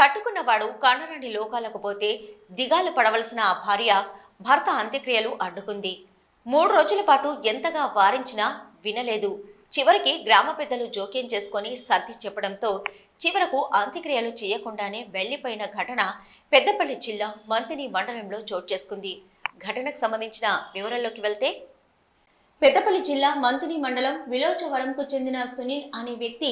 కట్టుకున్నవాడు కన్నరాని లోకాలకు పోతే దిగాలు పడవలసిన ఆ భార్య భర్త అంత్యక్రియలు అడ్డుకుంది. మూడు రోజుల పాటు ఎంతగా వారించినా వినలేదు. చివరికి గ్రామ పెద్దలు జోక్యం చేసుకొని సర్ది చెప్పడంతో చివరకు అంత్యక్రియలు చేయకుండానే వెళ్ళిపోయిన ఘటన పెద్దపల్లి జిల్లా మంతిని మండలంలో చోటు చేసుకుంది. ఘటనకు సంబంధించిన వివరాల్లోకి వెళ్తే పెద్దపల్లి జిల్లా మంతుని మండలం విలోచవరంకు చెందిన సునీల్ అనే వ్యక్తి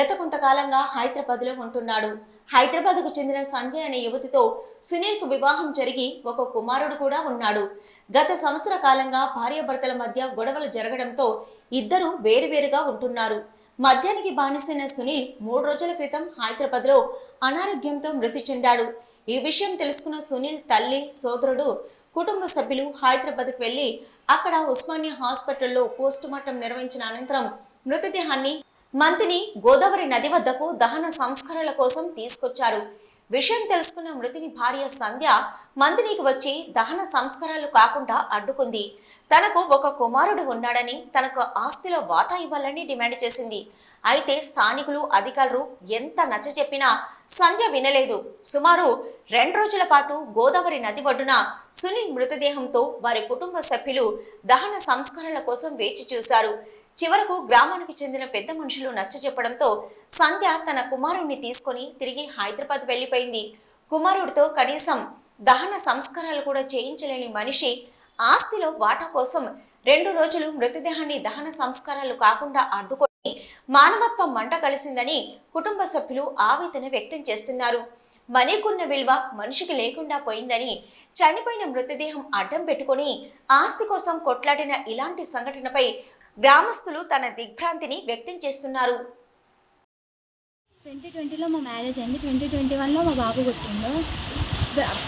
గత కొంతకాలంగా హైదరాబాద్లో ఉంటున్నాడు. హైదరాబాద్కు చెందిన సంధ్య అనే యువతితో సునీల్కు వివాహం జరిగి ఒక కుమారుడు కూడా ఉన్నాడు. గత సంవత్సర కాలంగా భార్యాభర్తల మధ్య గొడవలు జరగడంతో ఇద్దరు వేరువేరుగా ఉంటున్నారు. మద్యానికి బానిసైన సునీల్ మూడు రోజుల క్రితం హైదరాబాద్లో అనారోగ్యంతో మృతి చెందాడు. ఈ విషయం తెలుసుకున్న సునీల్ తల్లి సోదరుడు కుటుంబ సభ్యులు హైదరాబాద్కు వెళ్ళి అక్కడ ఉస్మానియా హాస్పిటల్లో పోస్టుమార్టం నిర్వహించిన అనంతరం మృతదేహాన్ని మంతిని గోదావరి నది వద్దకు దహన సంస్కరణల కోసం తీసుకొచ్చారు. విషయం తెలుసుకున్న మృతిని భార్య సంధ్య మంతినికి వచ్చి దహన సంస్కరణలు కాకుండా అడ్డుకుంది. తనకు ఒక కుమారుడు ఉన్నాడని తనకు ఆస్తిలో వాటా ఇవ్వాలని డిమాండ్ చేసింది. అయితే స్థానికులు అధికారులు ఎంత నచ్చ చెప్పినా సంధ్య వినలేదు. సుమారు రెండు రోజుల పాటు గోదావరి నది ఒడ్డున సునీల్ మృతదేహంతో వారి కుటుంబ సభ్యులు దహన సంస్కరణల కోసం వేచి చూశారు. చివరకు గ్రామానికి చెందిన పెద్ద మనుషులు నచ్చజెప్పడంతో సంధ్య తన కుమారుణ్ణి తీసుకొని తిరిగి హైదరాబాద్ వెళ్ళిపోయింది కుమారుడితో కనీసం దహన సంస్కారాలు కూడా చేయించలేని మనిషి ఆస్తిలో వాటా కోసం రెండు రోజులు మృతదేహాన్ని దహన సంస్కారాలు కాకుండా అడ్డుకొని మానవత్వం మంట కలిసిందని కుటుంబ సభ్యులు ఆవేదన వ్యక్తం చేస్తున్నారు. మనీకున్న విలువ మనిషికి లేకుండా పోయిందని చనిపోయిన మృతదేహం అడ్డం పెట్టుకొని ఆస్తి కోసం కొట్లాడిన ఇలాంటి సంఘటనపై గ్రామస్తులు తన దిగ్భ్రాంతిని వ్యక్తం చేస్తున్నారు. ట్వంటీ ట్వంటీలో మా మ్యారేజ్ అయింది. ట్వంటీ ట్వంటీ వన్లో మా బాబు పుట్టిండు.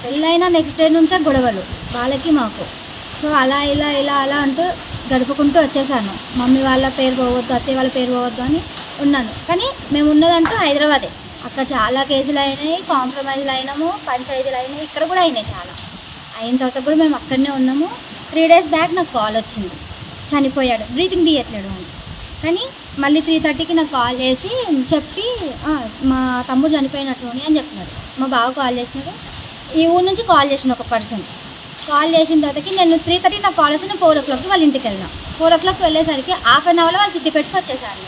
పెళ్ళైన నెక్స్ట్ డే నుంచే గొడవలు వాళ్ళకి మాకు. సో అలా ఇలా ఇలా అలా అంటూ గడుపుకుంటూ వచ్చేసాను. మమ్మీ వాళ్ళ పేరు పోవద్దు అత్తయ్య వాళ్ళ పేరు పోవద్దు అని ఉన్నాను. కానీ మేము ఉన్నదంటూ హైదరాబాదే. అక్కడ చాలా కేసులు అయినాయి కాంప్రమైజ్లు అయినాము పంచాయతీలు అయినాయి ఇక్కడ కూడా అయినాయి చాలా. అయిన తర్వాత కూడా మేము అక్కడనే ఉన్నాము. త్రీ డేస్ బ్యాక్ నాకు కాల్ వచ్చింది. చనిపోయాడు. బ్రీతింగ్ తీయట్లేడు అని కానీ మళ్ళీ త్రీ థర్టీకి నాకు కాల్ చేసి చెప్పి మా తమ్ముడు చనిపోయినట్లు అని చెప్పినాడు. మా బావ కాల్ చేసినాడు. ఈ ఊరు నుంచి కాల్ చేసిన ఒక పర్సన్ కాల్ చేసిన తర్వాతకి నేను త్రీ థర్టీ నాకు కాల్ వస్తే నేను ఫోర్ ఓ క్లాక్కి వాళ్ళ ఇంటికి వెళ్ళినా. ఫోర్ ఓ క్లాక్ వెళ్ళేసరికి హాఫ్ అన్ అవర్లో వాళ్ళు సిద్దిపేటకి వచ్చేసారు.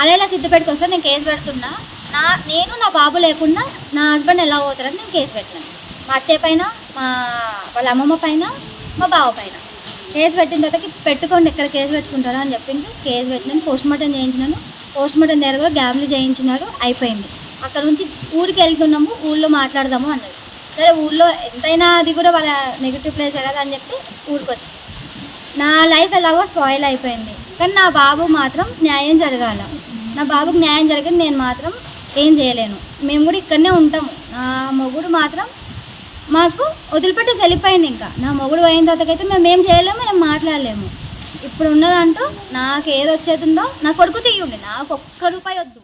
అలా ఇలా సిద్దిపేటకు వస్తే నేను కేసు పెడుతున్నా. నా నేను నా బాబు లేకుండా నా హస్బెండ్ ఎలా పోతారని నేను కేసు పెట్టినాను మా అత్తయ్య పైన మా వాళ్ళ అమ్మమ్మ పైన మా బావ పైన. కేసు పెట్టిన తర్వాత పెట్టుకోండి ఎక్కడ కేసు పెట్టుకుంటారా అని చెప్పిండ్రు. కేసు పెట్టినాను పోస్ట్ మార్టం చేయించినాను. పోస్ట్ మార్టం దగ్గర కూడా గ్యామ్లు చేయించినారు అయిపోయింది. అక్కడ నుంచి ఊరికి వెళ్తున్నాము ఊళ్ళో మాట్లాడదాము అన్నారు సరే ఊళ్ళో ఎంతైనా అది కూడా వాళ్ళ నెగిటివ్ ప్లేసే కదా అని చెప్పి ఊరికి వచ్చి. నా లైఫ్ ఎలాగో స్పాయిల్ అయిపోయింది. కానీ నా బాబు మాత్రం న్యాయం జరగాల. నా బాబుకి న్యాయం జరిగింది నేను మాత్రం ఏం చేయలేను. మేము కూడా ఇక్కడనే ఉంటాము. నా మొగుడు మాత్రం మాకు వదిలిపెట్టేసి వెళ్ళిపోయింది ఇంకా. నా మొగుడు అయిన తర్వాతకైతే మేము ఏం చేయలేము మేము మాట్లాడలేము. ఇప్పుడు ఉన్నదంటూ నాకు ఏది ఉందో నా కొడుకు తీయండి. నాకు ఒక్క రూపాయి వద్దు.